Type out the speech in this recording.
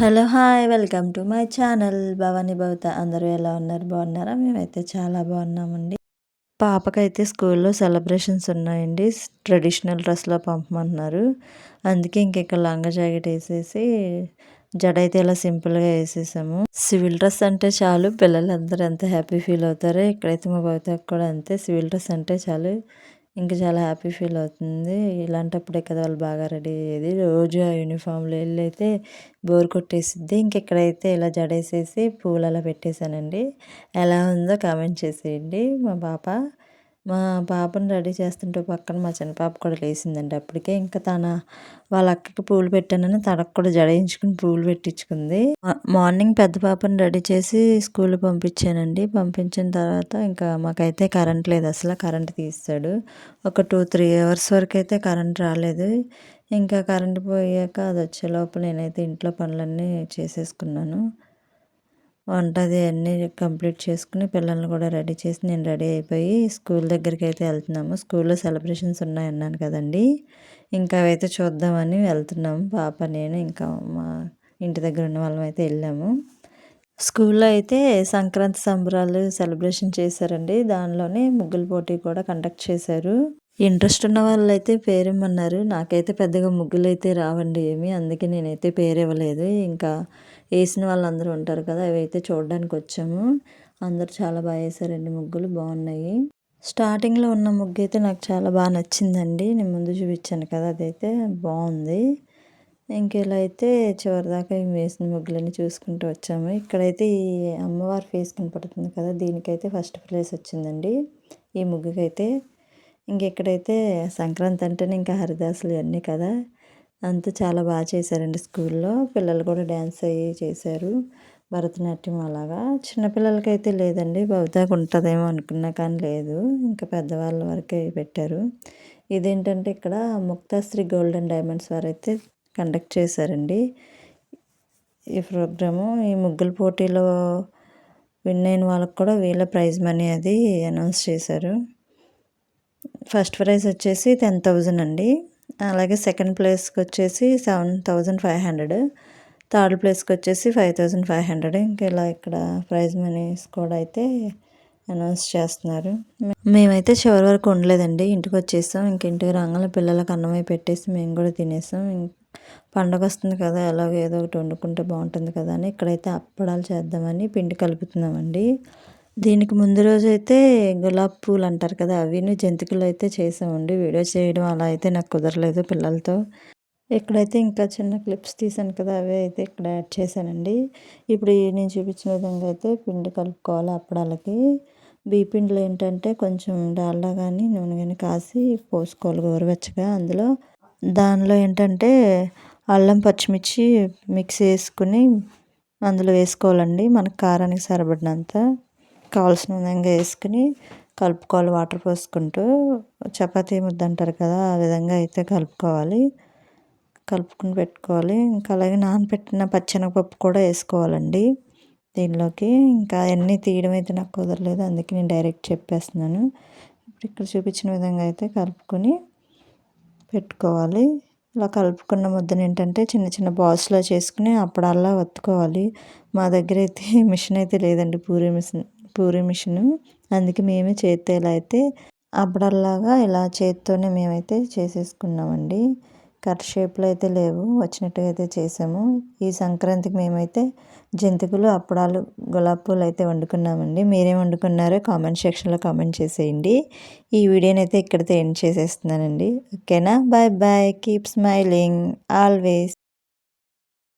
Hello hi welcome to my channel. Bhavani Bhavitha అందరూ ఎలా ఉన్నారు? బాగున్నారా? మేమైతే చాలా బాగున్నామండి. పాపకైతే స్కూల్లో సెలబ్రేషన్స్ ఉన్నాయండి. ట్రెడిషనల్ డ్రెస్లో పంపమంటున్నారు. అందుకే ఇంక ఇక్కడ లంగా జాకెట్ వేసేసి జడ అయితే ఇలా సింపుల్గా వేసేసాము. సివిల్ డ్రెస్ అంటే చాలు. పిల్లలందరూ ఎంత హ్యాపీ ఫీల్ అవుతారో ఇక్కడైతే మా భవితకు కూడా అంతే. సివిల్ డ్రెస్ అంటే చాలు. ఇంకా చాలా హ్యాపీ ఫీల్ అవుతుంది. ఇలాంటప్పుడే కదా వాళ్ళు బాగా రెడీ అయ్యేది. రోజు ఆ యూనిఫామ్లో వెళ్ళి అయితే బోర్ కొట్టేసిద్ది. ఇంకెక్కడైతే ఇలా జడేసేసి పూలు అలా పెట్టేశానండి. ఎలా ఉందో కామెంట్ చేసేయండి మా పాప. మా పాపను రెడీ చేస్తుంటే పక్కన మా చిన్న పాప కూడా లేచిందండి. అప్పటికే ఇంకా తన వాళ్ళ అక్కకి పూలు పెట్టానని తనకు కూడా జడేయించుకుని పూలు పెట్టించుకుంది. మార్నింగ్ పెద్ద పాపను రెడీ చేసి స్కూల్ పంపించానండి. పంపించిన తర్వాత ఇంకా మాకైతే కరెంట్ లేదు. అసలు కరెంట్ తీస్తాడు. ఒక టూ త్రీ అవర్స్ వరకు అయితే కరెంట్ రాలేదు. ఇంకా కరెంట్ పోయాక అది వచ్చే లోపల నేనైతే ఇంట్లో పనులన్నీ చేసేసుకున్నాను. వంట అది అన్నీ కంప్లీట్ చేసుకుని పిల్లల్ని కూడా రెడీ చేసి నేను రెడీ అయిపోయి స్కూల్ దగ్గరికి అయితే వెళ్తున్నాము. స్కూల్లో సెలబ్రేషన్స్ ఉన్నాయన్నాను కదండి. ఇంకా అవైతే చూద్దామని వెళ్తున్నాము పాప నేను ఇంకా మా ఇంటి దగ్గర ఉన్న వాళ్ళం అయితే వెళ్ళాము. స్కూల్లో అయితే సంక్రాంతి సంబరాలు సెలబ్రేషన్ చేశారండి. దానిలోనే ముగ్గుల పోటీ కూడా కండక్ట్ చేశారు. ఇంట్రెస్ట్ ఉన్న వాళ్ళు అయితే పేరేమన్నారు. నాకైతే పెద్దగా ముగ్గులు అయితే రావండి ఏమి. అందుకే నేనైతే పేరు ఇవ్వలేదు ఇంకా వేసిన వాళ్ళందరూ ఉంటారు కదా అవి అయితే చూడడానికి వచ్చాము. అందరు చాలా బాగా వేసారండి ముగ్గులు. బాగున్నాయి. స్టార్టింగ్లో ఉన్న ముగ్గు అయితే నాకు చాలా బాగా నచ్చిందండి. నేను ముందు చూపించాను కదా అదైతే బాగుంది. ఇంకెలా అయితే చివరిదాకా వేసిన ముగ్గులన్నీ చూసుకుంటూ వచ్చాము. ఇక్కడైతే ఈ అమ్మవారి ఫేస్ కనపడుతుంది కదా దీనికైతే ఫస్ట్ ప్లేస్ వచ్చిందండి. ఈ ముగ్గుకైతే ఇంకెక్కడైతే సంక్రాంతి అంటేనే ఇంకా హరిదాసులు ఇవన్నీ కదా అంతా చాలా బాగా చేశారండి స్కూల్లో. పిల్లలు కూడా డ్యాన్స్ అయ్యి చేశారు భరతనాట్యం అలాగా. చిన్నపిల్లలకైతే లేదండి బహుదాకా ఉంటుందేమో అనుకున్నా కానీ లేదు. ఇంకా పెద్దవాళ్ళ వరకే పెట్టారు. ఇదేంటంటే ఇక్కడ ముక్తాశ్రీ గోల్డెన్ డైమండ్స్ వారు అయితే కండక్ట్ చేశారండి. ఈ ప్రోగ్రాము ఈ ముగ్గుల పోటీలో విన్ అయిన వాళ్ళకి కూడా వీళ్ళ ప్రైజ్ మనీ అది అనౌన్స్ చేశారు. ఫస్ట్ ప్రైజ్ వచ్చేసి టెన్ థౌజండ్ అండి. అలాగే సెకండ్ ప్లేస్కి వచ్చేసి seven thousand five hundred. Third ప్లేస్కి వచ్చేసి ఫైవ్ థౌజండ్ ఫైవ్ హండ్రెడ్. ఇంకా ఇలా ఇక్కడ ప్రైజ్ మనీస్ కూడా అయితే అనౌన్స్ చేస్తున్నారు. మేమైతే చివరి వరకు ఉండలేదండి. ఇంటికి వచ్చేసాం. ఇంక ఇంటికి రాగానే పిల్లలకు అన్నమై పెట్టేసి మేము కూడా తినేసాం. పండగ వస్తుంది కదా ఎలాగో ఏదో ఒకటి వండుకుంటే బాగుంటుంది కదా అని ఇక్కడైతే అప్పడాలు చేద్దామని పిండి కలుపుతున్నామండి. దీనికి ముందు రోజు అయితే గులాబ్ పూలు అంటారు కదా అవిను జంతికలు అయితే చేసామండి వీడియో చేయడం అలా అయితే నాకు కుదరలేదు పిల్లలతో. ఇక్కడైతే ఇంకా చిన్న క్లిప్స్ తీసాను కదా అవి అయితే ఇక్కడ యాడ్ చేశానండి. ఇప్పుడు నేను చూపించిన విధంగా అయితే పిండి కలుపుకోవాలి అప్పడాలకి. బీపిండిలో ఏంటంటే కొంచెం డాల్డా కానీ నూనె కానీ కాసి పోసుకోవాలి గోరువెచ్చగా అందులో. దానిలో ఏంటంటే అల్లం పచ్చిమిర్చి మిక్స్ చేసుకుని అందులో వేసుకోవాలండి మనకు కారానికి సరిపడినంత. కావాల్సిన విధంగా వేసుకుని కలుపుకోవాలి వాటర్ పోసుకుంటూ. చపాతీ ముద్ద అంటారు కదా ఆ విధంగా అయితే కలుపుకోవాలి. కలుపుకుని పెట్టుకోవాలి. ఇంకా అలాగే నానబెట్టిన పచ్చెనగపప్పు కూడా వేసుకోవాలండి దీనిలోకి. ఇంకా అవన్నీ తీయడం అయితే నాకు కుదరలేదు అందుకే నేను డైరెక్ట్ చెప్పేస్తున్నాను. ఇప్పుడు ఇక్కడ చూపించిన విధంగా అయితే కలుపుకొని పెట్టుకోవాలి. ఇలా కలుపుకున్న ముద్దను ఏంటంటే చిన్న చిన్న బాల్స్లో చేసుకుని అప్పుడల్లా వత్తుకోవాలి మా దగ్గర అయితే మిషన్ అయితే లేదండి పూరి మిషన్. పూరి మిషను. అందుకే మేమే చేత్తో ఇలా అయితే అప్పుడల్లాగా ఇలా చేత్తోనే మేమైతే చేసేసుకున్నామండి. కట్ షేప్లో అయితే లేవు వచ్చినట్టుగా అయితే చేసాము. ఈ సంక్రాంతికి మేమైతే జంతికలు అప్పడాలు గులాబ్ పూలు అయితే వండుకున్నామండి. మీరేం వండుకున్నారో కామెంట్ సెక్షన్లో కామెంట్ చేసేయండి. ఈ వీడియోని అయితే ఇక్కడితో ఎండ్ చేసేస్తున్నానండి. ఓకేనా? Bye bye. Keep smiling. Always.